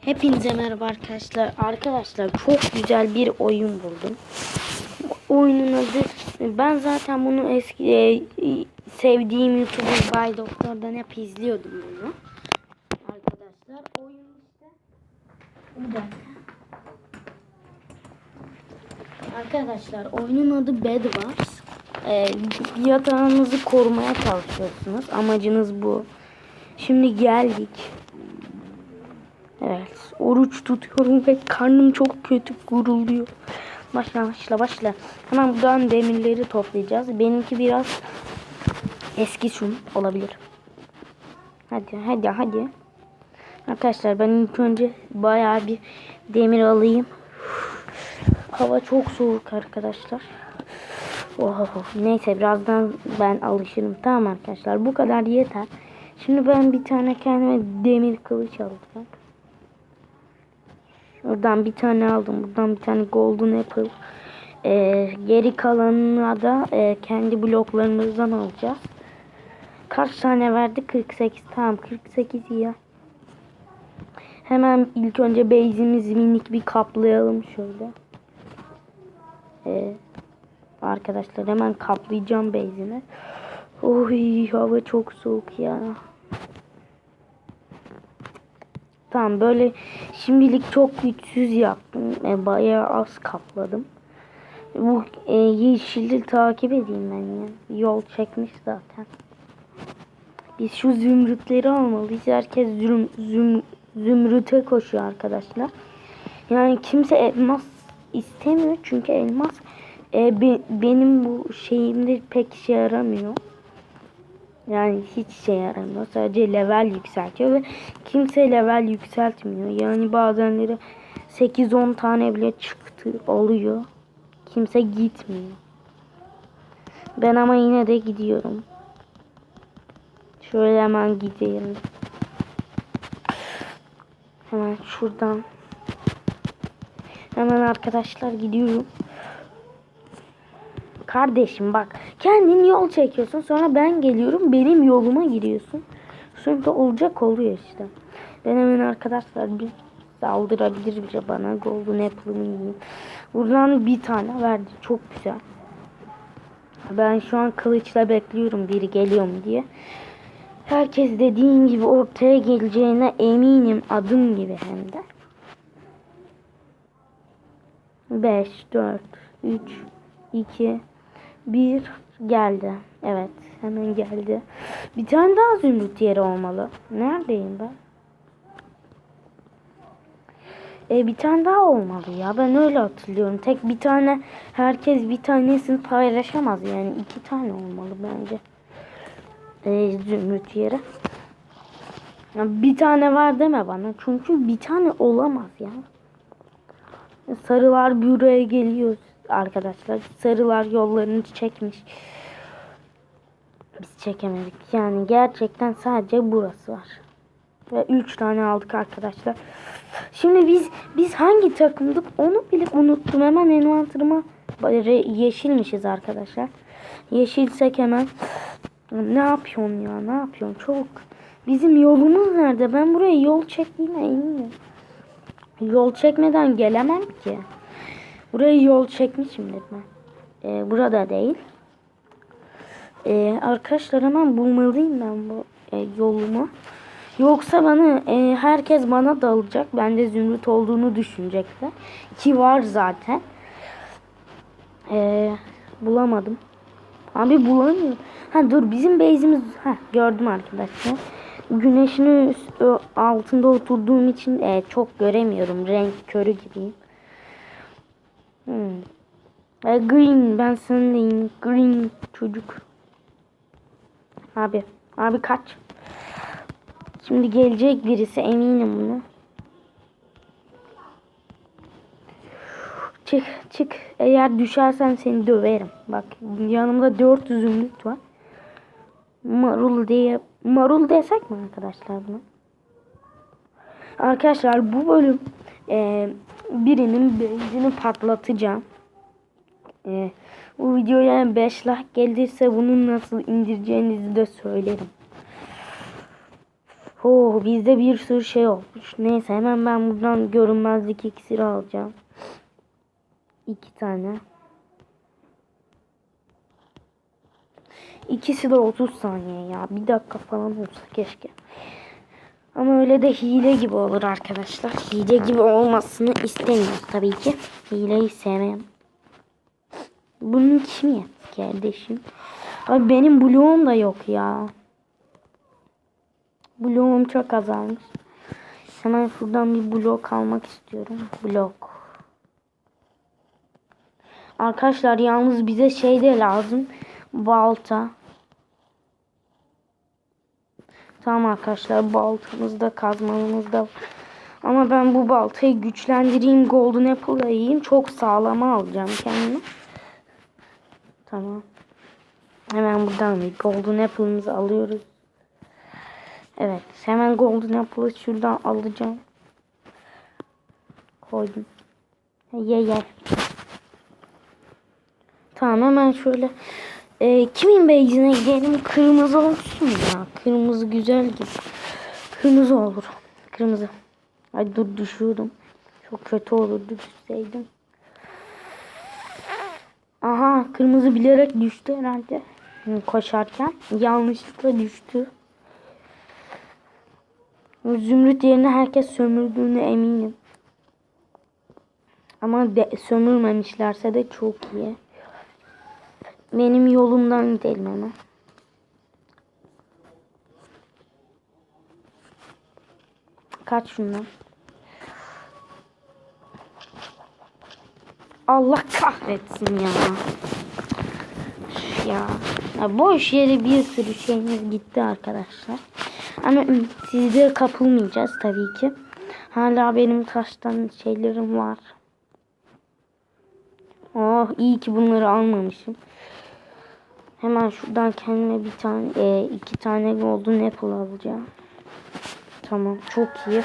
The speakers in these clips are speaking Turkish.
Hepinize merhaba arkadaşlar. Arkadaşlar çok güzel bir oyun buldum. Bu Oyunun adı ben zaten bunu eski e, sevdiğim YouTuber Bay Doktor'dan hep izliyordum bunu. Arkadaşlar oyun işte dakika. Arkadaşlar oyunun adı Bed Wars. Ee, yatağınızı korumaya çalışıyorsunuz. Amacınız bu. Şimdi geldik. Oruç tutuyorum ve karnım çok kötü gurulduyor. Başla başla başla. Hemen buradan demirleri toplayacağız. Benimki biraz eski şun olabilir. Hadi hadi hadi. Arkadaşlar ben ilk önce bayağı bir demir alayım. Hava çok soğuk arkadaşlar. Oh, neyse birazdan ben alışırım. Tamam arkadaşlar bu kadar yeter. Şimdi ben bir tane kendime demir kılıç alacağım. Buradan bir tane aldım. Buradan bir tane golden apple. Ee, geri kalanına da e, kendi bloklarımızdan alacağız. Kaç tane verdi? 48. Tamam 48 ya. Hemen ilk önce base'imizi minik bir kaplayalım şöyle. Ee, arkadaşlar hemen kaplayacağım base'ini. Oy hava çok soğuk ya. Tamam böyle şimdilik çok güçsüz yaptım. E, bayağı az kapladım. Bu e, yeşili takip edeyim ben ya. Yol çekmiş zaten. Biz şu zümrütleri almalıyız. Herkes züm, züm, zümrüte koşuyor arkadaşlar. Yani kimse elmas istemiyor. Çünkü elmas e, be, benim bu şeyimde pek işe yaramıyor. Yani hiç şey yaramıyor. Sadece level yükseltiyor ve kimse level yükseltmiyor. Yani bazenleri 8-10 tane bile çıktı oluyor. Kimse gitmiyor. Ben ama yine de gidiyorum. Şöyle hemen gidelim. Hemen şuradan. Hemen arkadaşlar gidiyorum. Kardeşim bak kendin yol çekiyorsun sonra ben geliyorum benim yoluma giriyorsun. Sonra da olacak oluyor işte. Ben hemen arkadaşlar bir saldırabilir bile bana golden apple'ımı yiyeyim. Buradan bir tane verdi çok güzel. Ben şu an kılıçla bekliyorum biri geliyor mu diye. Herkes dediğin gibi ortaya geleceğine eminim adım gibi hem de. 5, 4, 3, 2, bir geldi. Evet hemen geldi. Bir tane daha zümrüt yeri olmalı. Neredeyim ben? E, bir tane daha olmalı ya. Ben öyle hatırlıyorum. Tek bir tane herkes bir tanesini paylaşamaz. Yani iki tane olmalı bence. E, zümrüt yeri. Bir tane var deme bana. Çünkü bir tane olamaz ya. Sarılar buraya geliyor arkadaşlar. Sarılar yollarını çekmiş. Biz çekemedik. Yani gerçekten sadece burası var. Ve 3 tane aldık arkadaşlar. Şimdi biz biz hangi takımdık onu bile unuttum. Hemen envanterıma yeşilmişiz arkadaşlar. Yeşilsek hemen ne yapıyorsun ya ne yapıyorsun çok. Bizim yolumuz nerede? Ben buraya yol çektiğime eminim. Yol çekmeden gelemem ki. Buraya yol çekmişimdir ben. Ee, burada değil. Ee, arkadaşlar hemen bulmalıyım ben bu e, yolumu. Yoksa bana e, herkes bana dalacak. Ben de zümrüt olduğunu düşünecekler. Ki var zaten. Ee, bulamadım. Abi bulamıyorum. Ha dur bizim base'imiz ha gördüm arkadaşlar. Güneşin altında oturduğum için e, çok göremiyorum. Renk körü gibiyim. Hmm. E, green ben seninleyim. Green çocuk. Abi. Abi kaç. Şimdi gelecek birisi eminim bunu. Çık çık. Eğer düşersen seni döverim. Bak yanımda 400 zümrüt var. Marul diye marul desek mi arkadaşlar bunu? Arkadaşlar bu bölüm e, birinin benzini patlatacağım. E, bu videoya 5 like gelirse bunu nasıl indireceğinizi de söylerim. Oh bizde bir sürü şey olmuş. Neyse hemen ben buradan görünmezlik iksiri alacağım. İki tane. İkisi de 30 saniye ya. Bir dakika falan olsa keşke. Ama öyle de hile gibi olur arkadaşlar. Hile gibi olmasını istemiyoruz tabii ki. Hileyi sevmem. Bunun kim ya kardeşim? Abi benim bloğum da yok ya. Bloğum çok azalmış. Hemen şuradan bir blok almak istiyorum. Blok. Arkadaşlar yalnız bize şey de lazım. Balta. Tamam arkadaşlar baltamız da kazmamız da var. Ama ben bu baltayı güçlendireyim. Golden Apple'la yiyeyim. Çok sağlama alacağım kendime. Tamam. Hemen buradan bir Golden Apple'ımızı alıyoruz. Evet. Hemen Golden Apple'ı şuradan alacağım. Koydum. Ye ye. Tamam hemen şöyle. Ee, kimin beyzine gidelim? Kırmızı olsun ya. Kırmızı güzel gibi. Kırmızı olur. Kırmızı. Ay dur düşüyordum. Çok kötü olurdu düşseydim. Aha kırmızı bilerek düştü herhalde. Koşarken yanlışlıkla düştü. Zümrüt yerine herkes sömürdüğüne eminim. Ama de, sömürmemişlerse de çok iyi. Benim yolumdan gidelim hemen. Kaç şundan. Allah kahretsin ya. Ya. ya boş yere bir sürü şeyimiz gitti arkadaşlar. Ama ümitsizliğe kapılmayacağız tabii ki. Hala benim taştan şeylerim var. Oh iyi ki bunları almamışım. Hemen şuradan kendime bir tane, e, iki tane golden apple alacağım. Tamam çok iyi.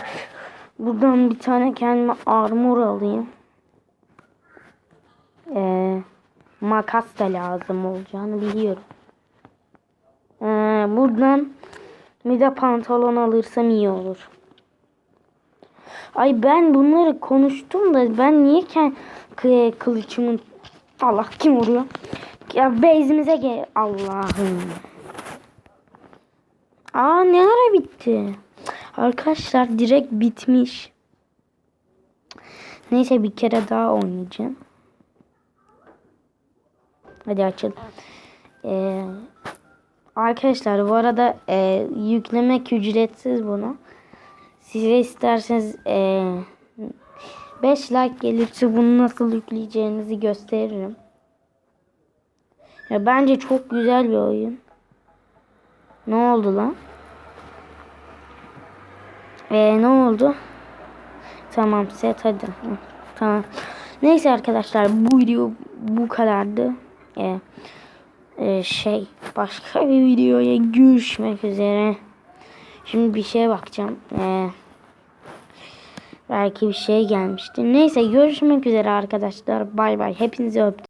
Buradan bir tane kendime armor alayım. Ee, makas da lazım olacağını biliyorum. Ee, buradan bir de pantolon alırsam iyi olur. Ay ben bunları konuştum da ben niye kılıçımın Allah kim vuruyor? Ya base'imize gel Allah'ım. Aa ne ara bitti? Arkadaşlar direkt bitmiş. Neyse bir kere daha oynayacağım. Hadi açalım. Ee, arkadaşlar bu arada e, yüklemek ücretsiz bunu. Size isterseniz e, 5 like gelirse bunu nasıl yükleyeceğinizi gösteririm. Ya bence çok güzel bir oyun. Ne oldu lan? Ee, ne oldu? Tamam set hadi. Tamam. Neyse arkadaşlar bu video bu kadardı. Ee, e, şey başka bir videoya görüşmek üzere. Şimdi bir şeye bakacağım. Ee, belki bir şey gelmiştir. Neyse görüşmek üzere arkadaşlar. Bay bay. Hepinizi öptüm.